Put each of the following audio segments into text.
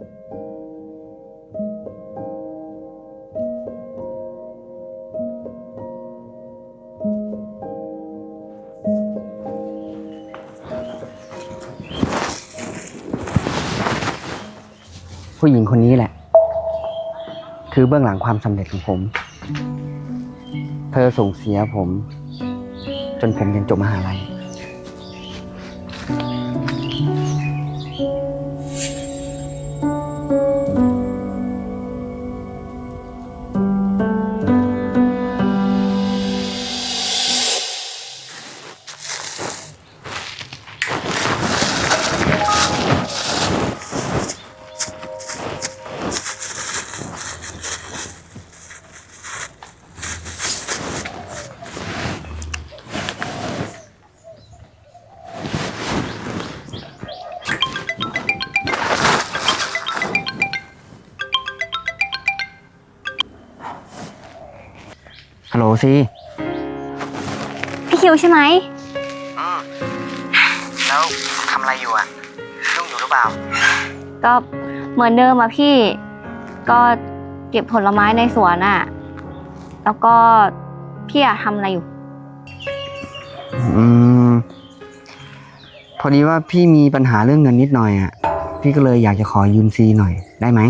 ผู้หญิงคนนี้แหละ คือเบื้องหลังความสำเร็จของผม เธอส่งเสียผม จนผมเรียนจบมหาลัย ลโหลซีพี่คิวใช่ไหมแล้วทำอะไรอยู่อะยุ่งอยู่หรือเปล่า ก็เหมือนเดิมอะพี่ ก็เก็บผลไม้ในสวนอะแล้วก็พี่อะทำอะไรอยู่ อืม พอดีว่าพี่มีปัญหาเรื่องเงินนิดหน่อยอะพี่ก็เลยอยากจะขอยืมซีหน่อยได้ไหม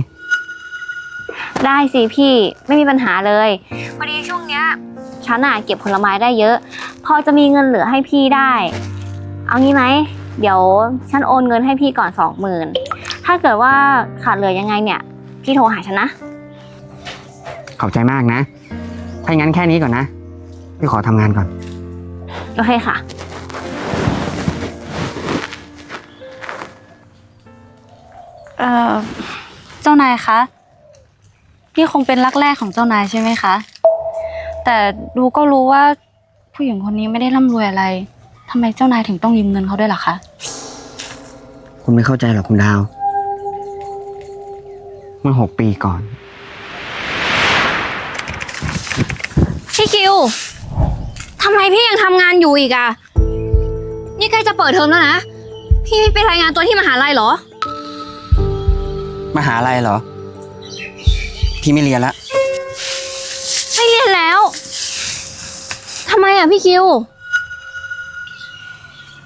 ได้สิพี่ไม่มีปัญหาเลย พอดีช่วงเนี้ยฉันอะเก็บผลไม้ได้เยอะ พอจะมีเงินเหลือให้พี่ได้ เอางี้ไหม เดี๋ยวฉันโอนเงินให้พี่ก่อนสองหมื่นถ้าเกิดว่าขาดเหลือยังไงเนี่ยพี่โทรหาฉันนะ ขอบใจมากนะ ถ้าอย่างนั้นแค่นี้ก่อนนะ พี่ขอทำงานก่อน โอเคค่ะ เอ่อ เจ้านายคะ นี่คงเป็นรักแรกของเจ้านายใช่ไหมคะ แต่ดูก็รู้ว่าผู้หญิงคนนี้ไม่ได้ร่ำรวยอะไรทำไมเจ้านายถึงต้องยืมเงินเขาด้วยล่ะคะ คุณไม่เข้าใจหรอกคุณดาว เมื่อหกปีก่อน พี่คิวทำไมพี่ยังทำงานอยู่อีกอะนี่ใกล้จะเปิดเทอมแล้วนะ พี่ไปรายงานตัวที่มหาลัยเหรอ มหาลัยเหรอ พี่ไม่เรียนละ ไม่เรียนแล้ว ทำไมอะพี่คิว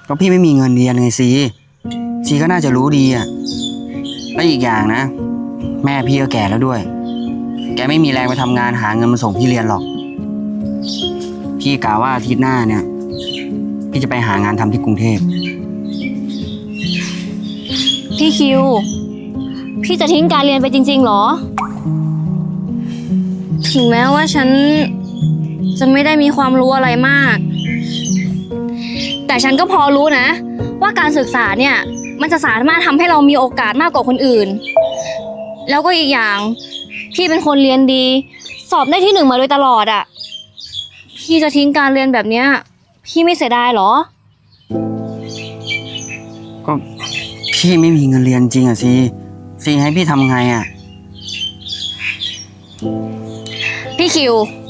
ก็พี่ไม่มีเงินเรียนไงซีซีก็น่าจะรู้ดีอะแล้วอีกอย่างนะ แม่พี่ก็แก่แล้วด้วย แกไม่มีแรงไปทำงานหาเงินมาส่งพี่เรียนหรอก พี่กะว่าอาทิตย์หน้าเนี่ย พี่จะไปหางานทำที่กรุงเทพ พี่คิว พี่จะทิ้งการเรียนไปจริงๆเหรอ ถึงแม้ว่าฉัน จะไม่ได้มีความรู้อะไรมาก แต่ฉันก็พอรู้นะ ว่าการศึกษาเนี่ยมันจะสามารถทำให้เรามีโอกาสมากกว่าคนอื่น แล้วก็อีกอย่าง พี่เป็นคนเรียนดี สอบได้ที่หนึ่งมาโดยตลอดอะ่ะ พี่จะทิ้งการเรียนแบบเนี้ย พี่ไม่เสียดายเหรอ ก็พี่ไม่มีเงินเรียนจริงอะซีซีให้พี่ทำไงอะ พี่คิวพี่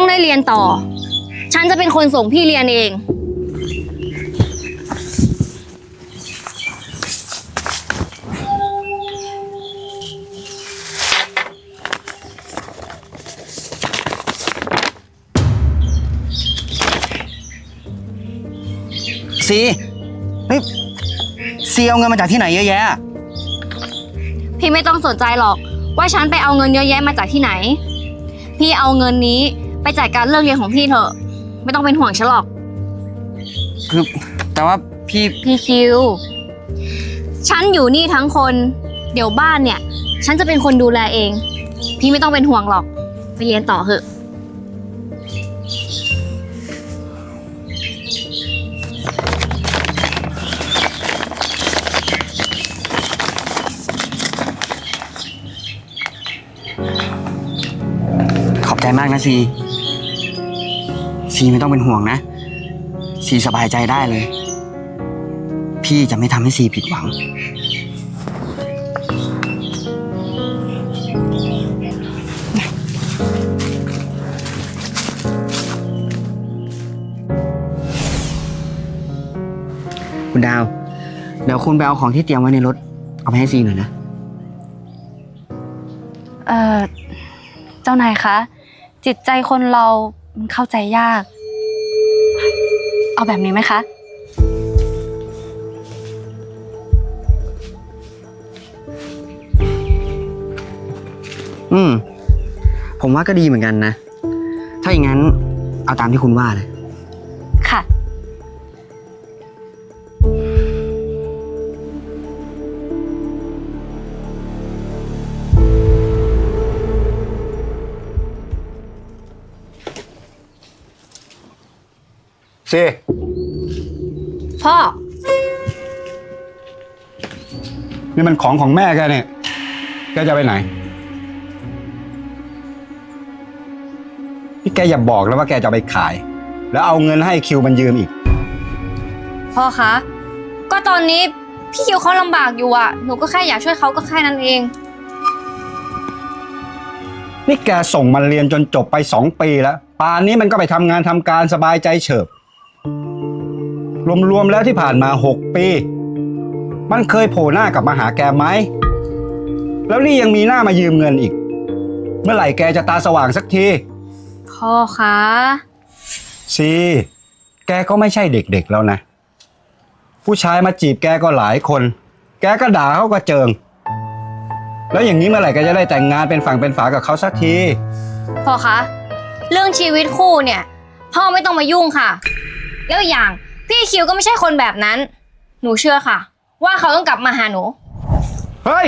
ต้องได้เรียนต่อ ฉันจะเป็นคนส่งพี่เรียนเอง ซีเฮ้ยซีเอาเงินมาจากที่ไหนเยอะแยะ พี่ไม่ต้องสนใจหรอก ว่าฉันไปเอาเงินเยอะแยะมาจากที่ไหน พี่เอาเงินนี้ไป จัดการเรื่องเรียนของพี่เถอะ ไม่ต้องเป็นห่วงฉันหรอก คือ แต่ว่าพี่ พี่คิว ฉันอยู่นี่ทั้งคน เดี๋ยวบ้านเนี่ย ฉันจะเป็นคนดูแลเอง พี่ไม่ต้องเป็นห่วงหรอก ไปเรียนต่อเถอะ ขอบใจมากนะซี ซีไม่ต้องเป็นห่วงนะ ซีสบายใจได้เลย พี่จะไม่ทำให้ซีผิดหวัง คุณดาว เดี๋ยวคุณไปเอาของที่เตรียมไว้ในรถ เอาไปให้ซีหน่อยนะ เอ่อ เจ้านายคะ จิตใจคนเรา มันเข้าใจยาก เอาแบบนี้ไหมคะ อืม ผมว่าก็ดีเหมือนกันนะ ถ้าอย่างนั้น เอาตามที่คุณว่าเลย ซีพ่อ นี่มันของของแม่แกเนี่ยแกจะไปไหนนี่แกอย่าบอกแล้วว่าแกจะเอาไปขาย แล้วเอาเงินให้คิวมันยืมอีก พ่อคะ ก็ตอนนี้พี่คิวเขาลำบากอยู่อะหนูก็แค่อยากช่วยเขาก็แค่นั้นเอง นี่แกส่งมันเรียนจนจบไปสองปีแล้วป่านนี้มันก็ไปทำงานทำการสบายใจเฉิบ รวมๆแล้วที่ผ่านมาหกปี มันเคยโผล่หน้ากลับมาหาแกไหม แล้วนี่ยังมีหน้ามายืมเงินอีก เมื่อไหร่แกจะตาสว่างสักที พ่อคะซี แกก็ไม่ใช่เด็กๆแล้วนะ ผู้ชายมาจีบแกก็หลายคน แกก็ด่าเขาก็เจิง แล้วอย่างนี้เมื่อไหร่แกจะได้แต่งงานเป็นฝั่งเป็นฝากับเขาสักที พ่อคะ เรื่องชีวิตคู่เนี่ย พ่อไม่ต้องมายุ่งค่ะ แล้วอีกอย่างพี่คิวก็ไม่ใช่คนแบบนั้น หนูเชื่อค่ะ ว่าเขาต้องกลับมาหาหนู เฮ้ย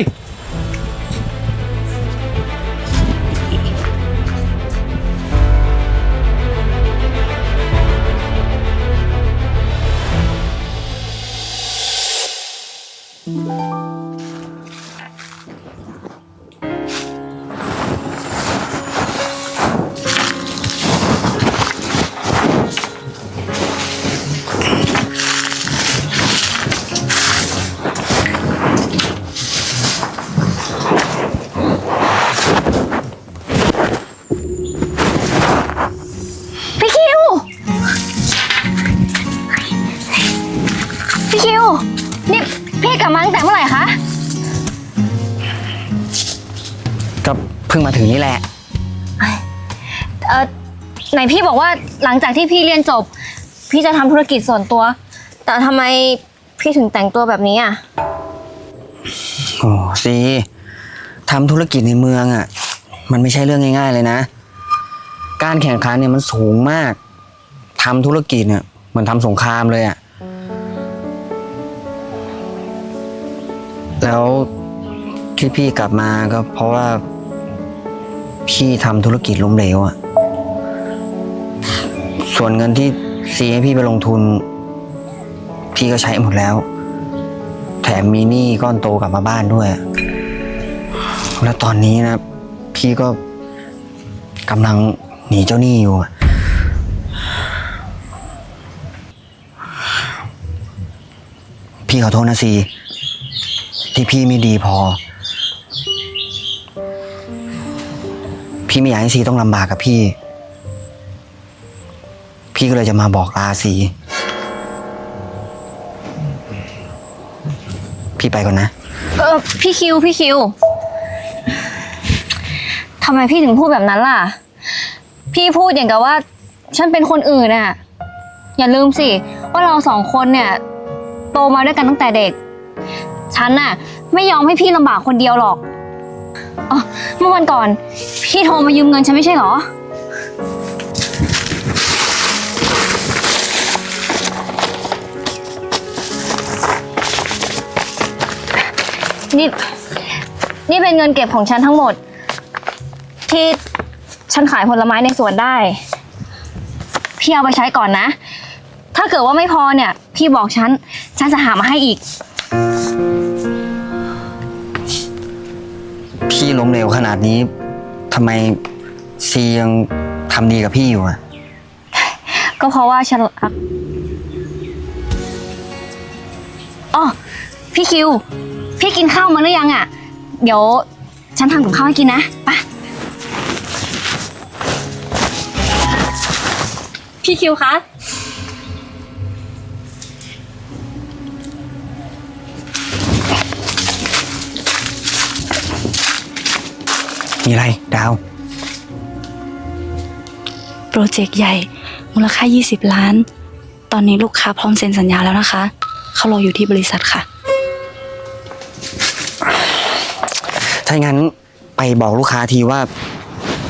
นพี่บอกว่าหลังจากที่พี่เรียนจบ พี่จะทำธุรกิจส่วนตัว แต่ทำไมพี่ถึงแต่งตัวแบบนี้อะ โอ้ซีทำธุรกิจในเมืองอะ มันไม่ใช่เรื่องง่าย ๆ เลยนะ การแข่งขันเนี่ยมันสูงมากทำธุรกิจเนี่ยเหมือนทำสงครามเลยอะ แล้วที่พี่กลับมาก็เพราะว่า พี่ทำธุรกิจล้มเหลวอะ ส่วนเงินที่ซีให้พี่ไปลงทุน พี่ก็ใช้หมดแล้ว แถมมีหนี้ก้อนโตกลับมาบ้านด้วย แล้วตอนนี้นะ พี่ก็กำลังหนีเจ้าหนี้อยู่ พี่ขอโทษนะซีที่พี่ไม่ดีพอ พี่ไม่อยากให้ซีต้องลำบากกับพี่ พี่ก็เลยจะมาบอกลาซีพี่ไปก่อนนะ เออพี่คิวพี่คิวทำไมพี่ถึงพูดแบบนั้นล่ะ พี่พูดอย่างกับว่า ฉันเป็นคนอื่นน่ะ อย่าลืมสิ ว่าเราสองคนเนี่ย โตมาด้วยกันตั้งแต่เด็ก ฉันน่ะ ไม่ยอมให้พี่ลำบากคนเดียวหรอกอ๋อเมื่อวันก่อน พี่โทรมายืมเงินฉันไม่ใช่เหรอ นี่ นี่เป็นเงินเก็บของฉันทั้งหมด ที่ฉันขายผลไม้ในสวนได้ พี่เอาไปใช้ก่อนนะ ถ้าเกิดว่าไม่พอเนี่ย พี่บอกฉัน ฉันจะหามาให้อีก พี่ล้มเหลวขนาดนี้ทำไมซียังทำดีกับพี่อยู่อะก็เพราะว่าฉันรักอ๋อพี่คิว พี่กินข้าวมาหรือยังอะ เดี๋ยวฉันทำกับข้าวให้กินนะไปะพี่คิวคะ มีอะไรดาว โปรเจกต์ใหญ่ มูลค่า 20 ล้าน ตอนนี้ลูกค้าพร้อมเซ็นสัญญาแล้วนะคะ เขารออยู่ที่บริษัทค่ะ ถ้าอย่างนั้นไปบอกลูกค้าทีว่า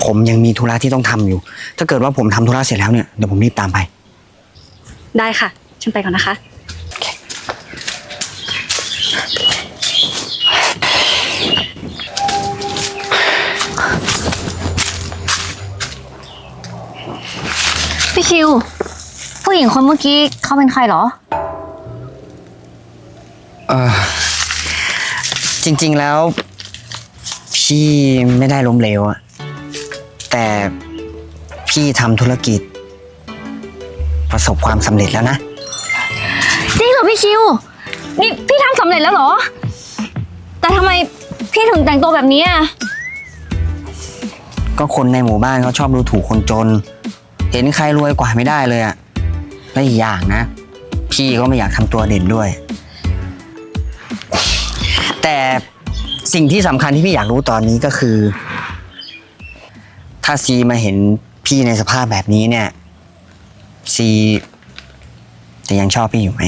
ผมยังมีธุระที่ต้องทำอยู่ ถ้าเกิดว่าผมทำธุระเสร็จแล้วเนี่ยเดี๋ยวผมรีบตามไป ได้ค่ะ ฉันไปก่อนนะคะ พี่คิว ผู้หญิงคนเมื่อกี้เขาเป็นใครเหรอ เออจริง ๆแล้ว พี่ไม่ได้ล้มเหลวอะแต่พี่ทำธุรกิจ ประสบความสำเร็จแล้วนะ จริงเหรอพี่คิว นี่พี่ทำสำเร็จแล้วเหรอ แต่ทำไมพี่ถึงแต่งตัวแบบนี้อะก็คนในหมู่บ้านเขาชอบดูถูกคนจน เห็นใครรวยกว่าไม่ได้เลยอะและอีกอย่างนะ พี่ก็ไม่อยากทำตัวเด่นด้วย แต่ สิ่งที่สำคัญที่พี่อยากรู้ตอนนี้ก็คือ ถ้าซีมาเห็นพี่ในสภาพแบบนี้เนี่ย ซีจะยังชอบพี่อยู่ไหม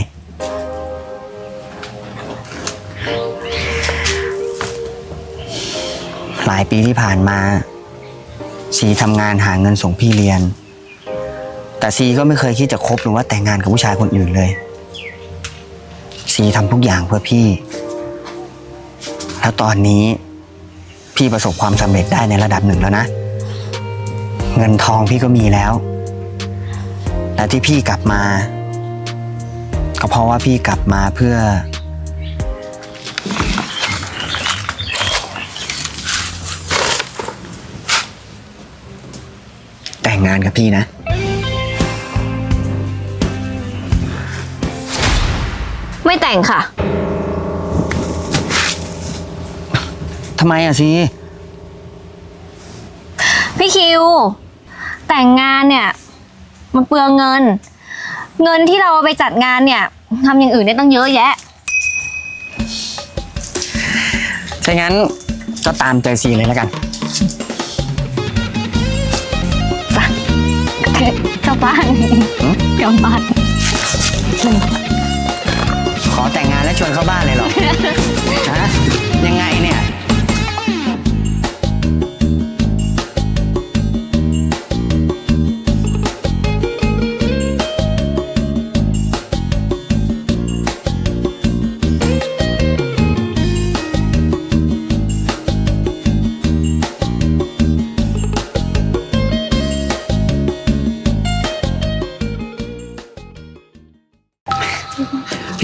หลายปีที่ผ่านมาซีทำงานหาเงินส่งพี่เรียน แต่ซีก็ไม่เคยคิดจะคบหรือว่าแต่งงานกับผู้ชายคนอื่นเลย ซีทำทุกอย่างเพื่อพี่ แล้วตอนนี้พี่ประสบความสำเร็จได้ในระดับหนึ่งแล้วนะ เงินทองพี่ก็มีแล้ว และที่พี่กลับมา ก็เพราะว่าพี่กลับมาเพื่อ แต่งงานกับพี่นะ ไม่แต่งค่ะ ทำไมอะซีพี่คิว แต่งงานเนี่ย มันเปลืองเงิน เงินที่เราเอาไปจัดงานเนี่ยทำอย่างอื่นได้ตั้งเยอะแยะ ถ้างั้นก็ตามใจซีเลยแล้วกัน กลับบ้านหืมกลับบ้านขอแต่งงานแล้วชวนเข้าบ้านเลยเหรอ ฮะยังไงเนี่ย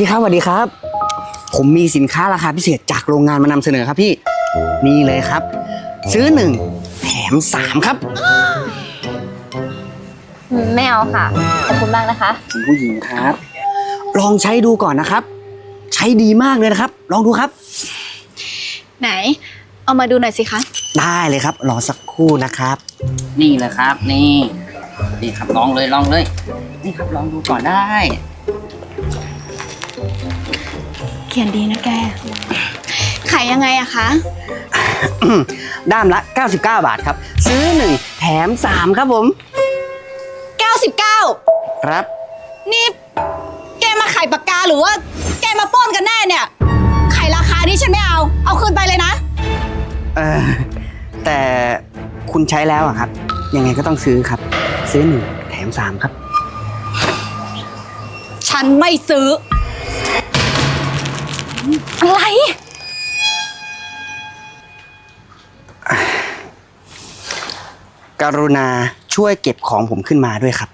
พี่ครับสวัสดีครับ ผมมีสินค้าราคาพิเศษจากโรงงานมานำเสนอครับพี่ นี่เลยครับ ซื้อหนึ่งแถมสามครับไม่เอาค่ะ ขอบคุณมากนะคะ คุณผู้หญิงครับ ลองใช้ดูก่อนนะครับ ใช้ดีมากเลยนะครับ ลองดูครับ ไหน เอามาดูหน่อยสิคะ ได้เลยครับ รอสักครู่นะครับ นี่เลยครับ นี่ นี่ครับลองเลยลองเลย นี่ครับลองดูก่อนได้ เขียนดีนะแก ขายยังไงอะคะ ด้ามละ 99 บาทครับ ซื้อ 1 แถม 3 ครับผม 99 ครับ นี่ แกมาขายปากกาหรือว่า แกมาปล้นกันแน่เนี่ย ขายราคานี้ฉันไม่เอา เอาคืนไปเลยนะ เออแต่คุณใช้แล้วอะครับ ยังไงก็ต้องซื้อครับ ซื้อ 1 แถม 3 ครับ ฉันไม่ซื้อ อะไร กรุณาช่วยเก็บของผมขึ้นมาด้วยครับ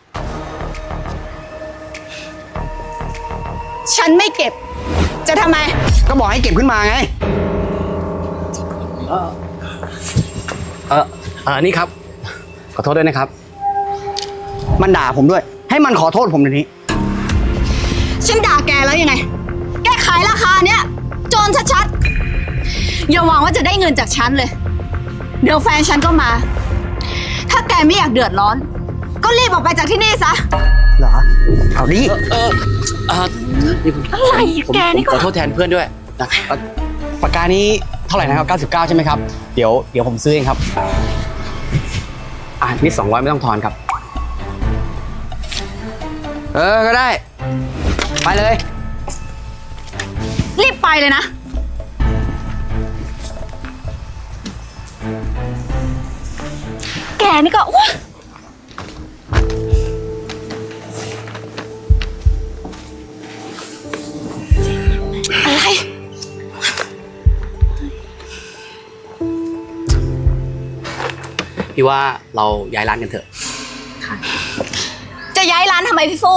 ฉันไม่เก็บ จะทำไม ก็บอกให้เก็บขึ้นมาไง เออเออนี่ครับ ขอโทษด้วยนะครับ มันด่าผมด้วย ให้มันขอโทษผมเดี๋ยวนี้ ฉันด่าแกแล้วยังไงแกขายราคาเนี้ยโจรชัดๆ อย่าหวังว่าจะได้เงินจากฉันเลย เดี๋ยวแฟนฉันก็มา ถ้าแกไม่อยากเดือดร้อน ก็รีบออกไปจากที่นี่ซะ เหรอ เอาดิ เออเออนี่ผมอะไรผมแกนี่ผมก็ขอโทษแทนเพื่อนด้วยนะเอ่อปากกานี้เท่าท่าไหร่นะครับ 99 ใช่ไหมครับ เดี๋ยวเดี๋ยวผมซื้อเองครับ อะนี่200 ไม่ต้องทอนครับ เออ ก็ได้ ไปเลยรีบ ไปเลยนะ แกนี่ก็อุ๊ยอะไร พี่ว่าเราย้ายร้านกันเถอะ จะย้ายร้านทำไมพี่ฟู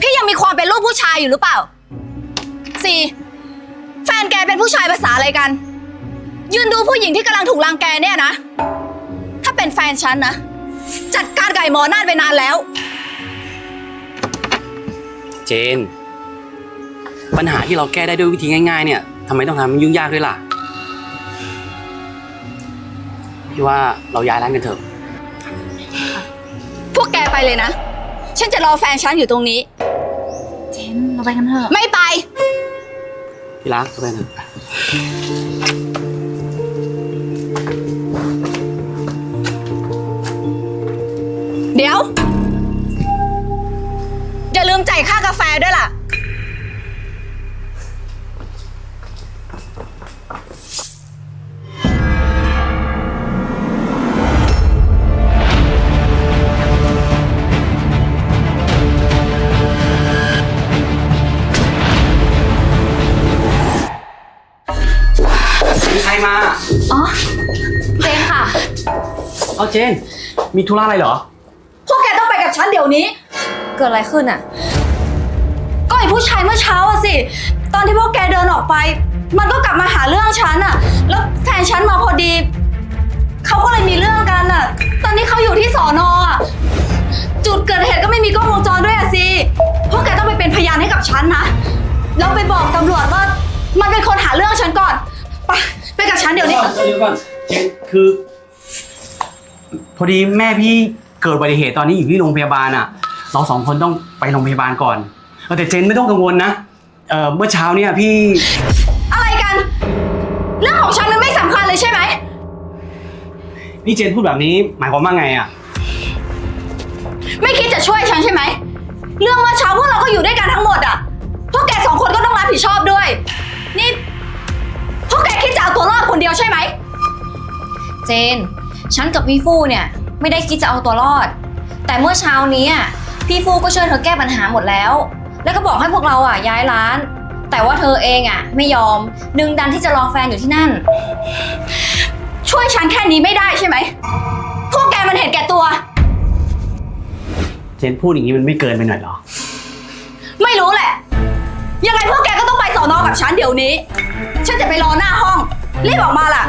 พี่ยังมีความเป็นลูกผู้ชายอยู่หรือเปล่า สี่แฟนแกเป็นผู้ชายภาษาอะไรกัน ยืนดูผู้หญิงที่กำลังถูกรังแกเนี่ยนะ ถ้าเป็นแฟนฉันนะ จัดการไก่หมอนั่นไปนานแล้ว เจน ปัญหาที่เราแก้ได้ด้วยวิธีง่าย ๆ เนี่ยทำไมต้องทำให้มันยุ่งยากด้วยล่ะ พี่ว่าเราย้ายร้านกันเถอะ พวกแกไปเลยนะ ฉันจะรอแฟนฉันอยู่ตรงนี้ เจนเราไปกันเถอะ ไม่ไป พี่รักไปเถอะ เอาเจน มีธุระอะไรเหรอ พวกแกต้องไปกับฉันเดี๋ยวนี้ เกิดอะไรขึ้นอะ ก็ไอ้ผู้ชายเมื่อเช้าอะสิ ตอนที่พวกแกเดินออกไป มันก็กลับมาหาเรื่องฉันอะแล้วแฟนฉันมาพอดี เขาก็เลยมีเรื่องกันอะตอนนี้เขาอยู่ที่สอนอะจุดเกิดเหตุก็ไม่มีกล้องวงจรด้วยอะสิ พวกแกต้องไปเป็นพยานให้กับฉันนะ แล้วไปบอกตำรวจว่า มันเป็นคนหาเรื่องฉันก่อน ไปไปกับฉันเดี๋ยวนี้ เดี๋ยวก่อนเจนคือ พอดีแม่พี่เกิดอุบัติเหตุตอนนี้อยู่ที่โรงพยาบาลอะ เราสองคนต้องไปโรงพยาบาลก่อนเออแต่เจนไม่ต้องกังวลนะเออเมื่อเช้าเนี่ยพี่อะไรกัน เรื่องของฉันมันไม่สำคัญเลยใช่ไหม นี่เจนพูดแบบนี้หมายความว่าไงอะ ไม่คิดจะช่วยฉันใช่ไหม เรื่องเมื่อเช้าพวกเราก็อยู่ด้วยกันทั้งหมดอะ พวกแกสองคนก็ต้องรับผิดชอบด้วย นี่ พวกแกคิดจะเอาตัวรอดคนเดียวใช่ไหม เจน ฉันกับพี่ฟู่เนี่ยไม่ได้คิดจะเอาตัวรอด แต่เมื่อเช้านี้อะพี่ฟู่ก็ช่วยเธอแก้ปัญหาหมดแล้ว แล้วก็บอกให้พวกเราอะย้ายร้าน แต่ว่าเธอเองอะ ไม่ยอมดึงดันที่จะรอแฟนอยู่ที่นั่น ช่วยฉันแค่นี้ไม่ได้ใช่ไหม พวกแกมันเห็นแก่ตัว เจนพูดอย่างนี้มันไม่เกินไปหน่อยเหรอ ไม่รู้แหละ ยังไงพวกแกก็ต้องไปสอนอกับฉันเดี๋ยวนี้ ฉันจะไปรอหน้าห้อง รีบออกมาล่ะ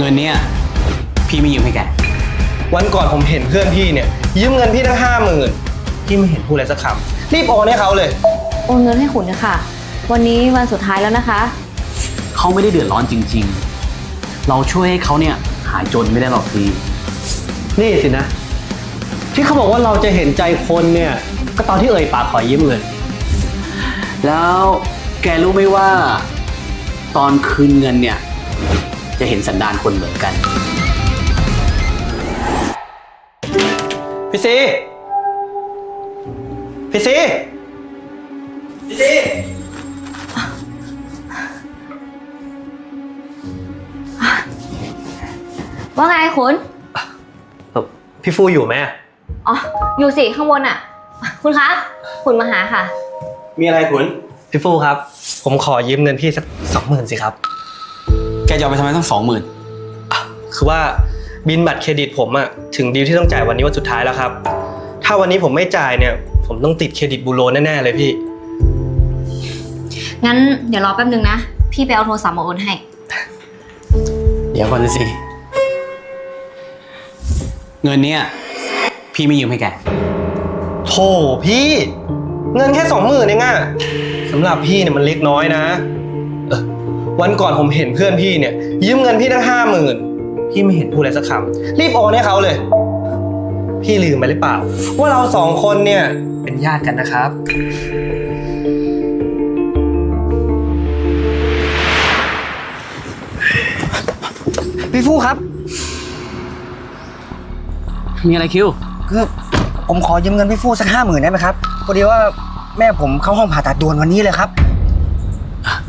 เงินเนี่ยพี่ไม่ยืมให้แก วันก่อนผมเห็นเพื่อนพี่เนี่ย ยืมเงินพี่ตั้งห้าหมื่นพี่ไม่เห็นพูดอะไรสักคำรีบโอนให้เขาเลย โอนเงินให้ขุนนะคะวันนี้วันสุดท้ายแล้วนะคะ เขาไม่ได้เดือดร้อนจริง ๆ เราช่วยให้เขาเนี่ยหายจนไม่ได้หรอกพี่นี่สินะ ที่เขาบอกว่าเราจะเห็นใจคนเนี่ย ก็ตอนที่เอ่ยปากขอยืมเงิน แล้วแกรู้ไหมว่า ตอนคืนเงินเนี่ย จะเห็นสันดานคนเหมือนกัน พี่ซีพี่ซีพี่ซีว่าไงขุนเอ่อพี่ฟูอยู่ไหมอ๋อ อยู่สิข้างบนอะ คุณคะขุนมาหาค่ะ มีอะไรคุณ พี่ฟูครับ ผมขอยืมเงินพี่สักสองหมื่นสิครับ แกจะเอาไปทำไมต้องสองหมื่นคือว่าบินบัตรเครดิตผมอะถึงดีลที่ต้องจ่ายวันนี้วันสุดท้ายแล้วครับ ถ้าวันนี้ผมไม่จ่ายเนี่ยผผมต้องติดเครดิตบูโรแน่ๆเลยพี่ งั้นเดี๋ยวรอแป๊บนึงนะ พี่ไปเอาโทรศัพท์มาโอนให้ เดี๋ยวก่อนสิเงินเนี้ยพี่ไม่ยืมให้แก โธ่พี่ เงินแค่สองหมื่นเองอะสำหรับพี่เนี่ยมันเล็กน้อยนะเออ วันก่อนผมเห็นเพื่อนพี่เนี่ย ยืมเงินพี่ตั้งห้าหมื่นพี่ไม่เห็นพูดอะไรสักคำรีบโอนให้เขาเลย พี่ลืมไปหรือเปล่า ว่าเราสองคนเนี่ยเป็นญาติกันนะครับ พี่ฟูครับ มีอะไรคิว คือผมขอยืมเงินพี่ฟูสักห้าหมื่นได้ไหมครับพอดีว่าแม่ผมเข้าห้องผ่าตัดด่วนวันนี้เลยครับ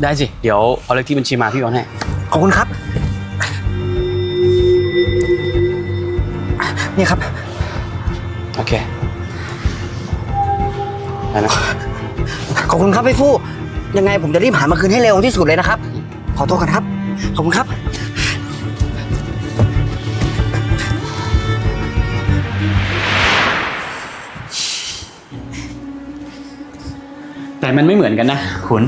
ได้สิ เดี๋ยวเอาเลขที่บัญชีมาพี่โอนให้ ขอบคุณครับ นี่ครับ โอเคไปนะขอบคุณครับพี่ฟูยังไงผมจะรีบหามาคืนให้เร็วที่สุดเลยนะครับ ขอโทษกันครับ ขอบคุณครับ แต่มันไม่เหมือนกันนะคุณ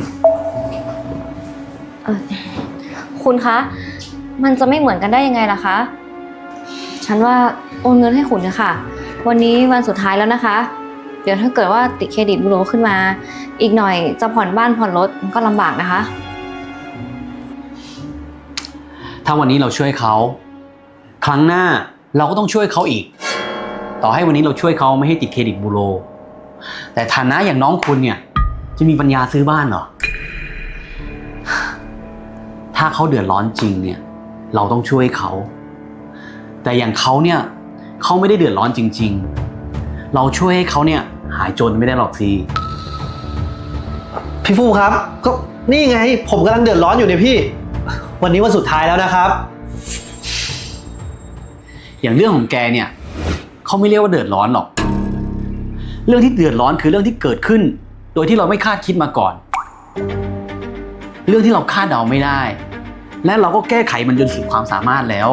คุณคะ มันจะไม่เหมือนกันได้ยังไงล่ะคะ ฉันว่าโอนเงินให้คุณนะคะวันนี้วันสุดท้ายแล้วนะคะ เดี๋ยวถ้าเกิดว่าติดเครดิตบูโรขึ้นมา อีกหน่อยจะผ่อนบ้านผ่อนรถมันก็ลำบากนะคะ ถ้าวันนี้เราช่วยเขา ครั้งหน้าเราก็ต้องช่วยเขาอีก ต่อให้วันนี้เราช่วยเขาไม่ให้ติดเครดิตบูโร แต่ฐานะอย่างน้องคุณเนี่ย จะมีปัญญาซื้อบ้านเหรอ ถ้าเขาเดือดร้อนจริงเนี่ยเราต้องช่วยเขา แต่อย่างเขาเนี่ยเขาไม่ได้เดือดร้อนจริง ๆ เราช่วยให้เขาเนี่ยหายจนไม่ได้หรอกสิพี่ฟูครับ ก็นี่ไง ผมกำลังเดือดร้อนอยู่เนี่ยพี่ วันนี้วันสุดท้ายแล้วนะครับ อย่างเรื่องของแกเนี่ยเขาไม่เรียกว่าเดือดร้อนหรอก เรื่องที่เดือดร้อนคือเรื่องที่เกิดขึ้น โดยที่เราไม่คาดคิดมาก่อน เรื่องที่เราคาดเดาไม่ได้ และเราก็แก้ไขมันจนสุดความสามารถแล้ว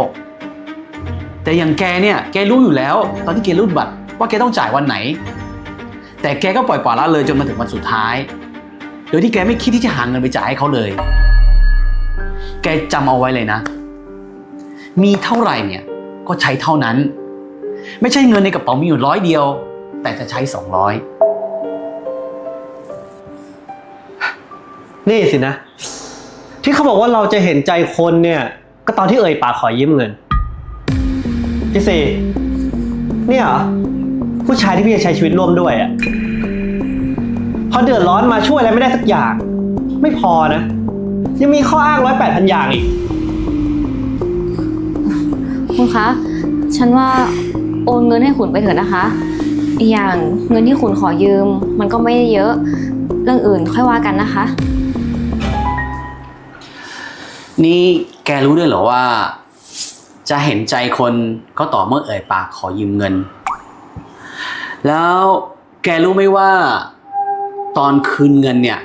แต่อย่างแกเนี่ยแกรู้อยู่แล้ว ตอนที่แกรูดบัตรว่าแกต้องจ่ายวันไหน แต่แกก็ปล่อยปละละเลยจนมาถึงวันสุดท้าย โดยที่แกไม่คิดที่จะหาเงินไปจ่ายให้เขาเลย แกจำเอาไว้เลยนะ มีเท่าไหร่เนี่ยก็ใช้เท่านั้น ไม่ใช่เงินในกระเป๋ามีอยู่ร้อยเดียว แต่จะใช้สองร้อยนี่สินะ ที่เขาบอกว่าเราจะเห็นใจคนเนี่ย ก็ตอนที่เอ่ยปากขอยืมเงิน พี่สี่เนี่ยเหรอผู้ชายที่พี่จะใช้ชีวิตร่วมด้วยอะ่ะพอเดือดร้อนมาช่วยอะไรไม่ได้สักอย่าง ไม่พอนะ ยังมีข้ออ้างร้อยแปดพันอย่างอีก คุณคะ ฉันว่าโอนเงินให้ขุนไปเถอะนะคะอีกอย่างเงินที่ขุนขอยืม มันก็ไม่ได้เยอะ เรื่องอื่นค่อยว่ากันนะคะ นี่แกรู้ด้วยเหรอว่า จะเห็นใจคนก็ต่อเมื่อเอ่ยปากขอยืมเงิน แล้วแกรู้ไหมว่า ตอนคืนเงินเนี่ย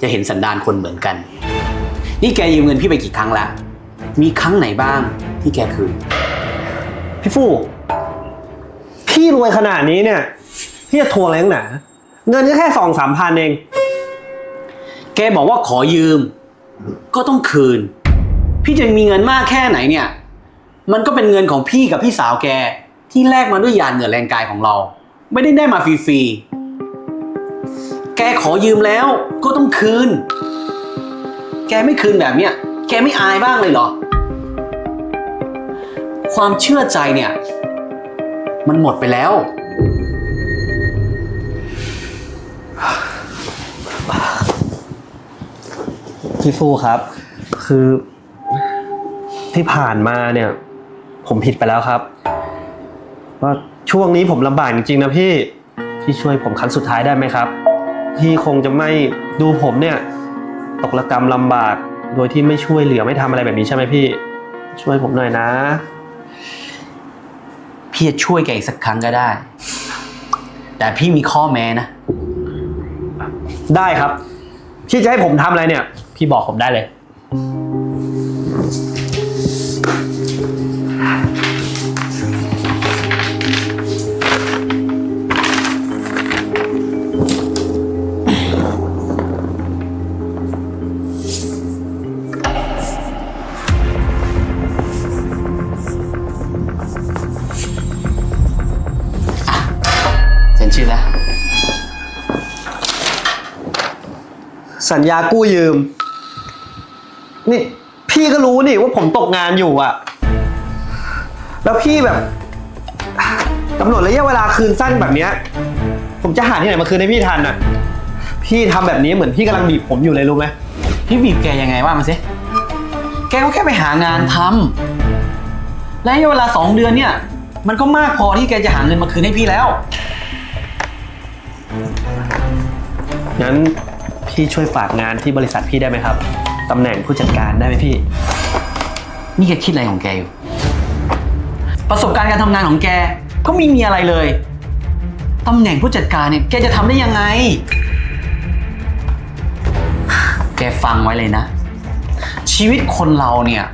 จะเห็นสันดานคนเหมือนกัน นี่แกยืมเงินพี่ไปกี่ครั้งแล้วมีครั้งไหนบ้างที่แกคืน พี่ฟูพี่รวยขนาดนี้เนี่ย พี่จะทวงอะไรนักหนาเงินก็แค่สองสามพันเอง แกบอกว่าขอยืม ก็ต้องคืน พี่จะมีเงินมากแค่ไหนเนี่ย มันก็เป็นเงินของพี่กับพี่สาวแก ที่แลกมาด้วยหยาดเหงื่อแรงกายของเรา ไม่ได้ได้มาฟรีๆ แกขอยืมแล้วก็ต้องคืน แกไม่คืนแบบเนี้ย แกไม่อายบ้างเลยเหรอ ความเชื่อใจเนี่ย มันหมดไปแล้ว พี่ฟูครับ คือที่ผ่านมาเนี่ย ผมผิดไปแล้วครับ ว่าช่วงนี้ผมลำบากจริงๆนะพี่พี่ช่วยผมครั้งสุดท้ายได้ไหมครับ พี่คงจะไม่ดูผมเนี่ย ตกระกรรมลำบาก โดยที่ไม่ช่วยเหลือไม่ทำอะไรแบบนี้ใช่ไหมพี่ ช่วยผมหน่อยนะ พี่จะช่วยแกอีกสักครั้งก็ได้ แต่พี่มีข้อแม้นะ ได้ครับพี่จะให้ผมทำอะไรเนี่ย พี่บอกผมได้เลยเซ็นชื่อแล้ว สัญญากู้ยืม นี่พี่ก็รู้นี่ว่าผมตกงานอยู่อะแล้วพี่แบบกำหนดระยะเวลาคืนสั้นแบบเนี้ย ผมจะหาที่ไหนมาคืนให้พี่ทันอะพี่ทำแบบนี้เหมือนพี่กำลังบีบผมอยู่เลยรู้ไหมพี่บีบแกยังไงว่ามาสิ แกก็แค่ไปหางานทำและระยะเวลาสองเดือนเนี่ย มันก็มากพอที่แกจะหาเงินมาคืนให้พี่แล้ว งั้นพี่ช่วยฝากงานที่บริษัทพี่ได้ไหมครับ ตำแหน่งผู้จัดการได้ไหมพี่ นี่แกคิดอะไรของแกอยู่ ประสบการณ์การทำงานของแกก็ไม่มีอะไรเลยตำแหน่งผู้จัดการเนี่ยแกจะทำได้ยังไง แกฟังไว้เลยนะ ชีวิตคนเราเนี่ย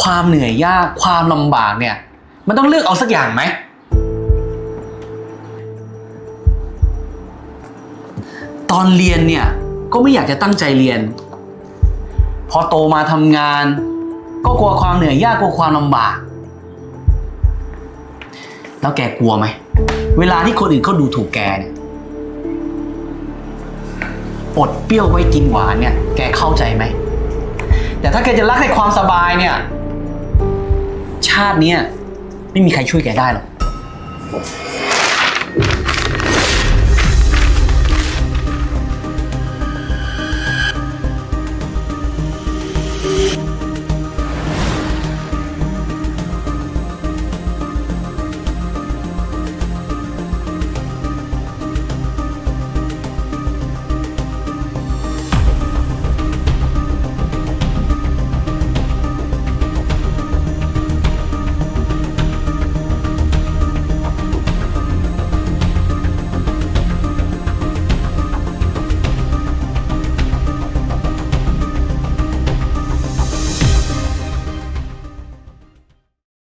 ความเหนื่อยยากความลำบากเนี่ย มันต้องเลือกเอาสักอย่างไหม ตอนเรียนเนี่ยก็ไม่อยากจะตั้งใจเรียน พอโตมาทำงาน ก็กลัวความเหนื่อยยากกลัวความลำบาก แล้วแกกลัวไหม เวลาที่คนอื่นเขาดูถูกแกเนี่ยอดเปรี้ยวไว้กินหวานเนี่ย แกเข้าใจไหม แต่ถ้าแกจะรักในความสบายเนี่ย ชาติเนี้ยไม่มีใครช่วยแกได้หรอก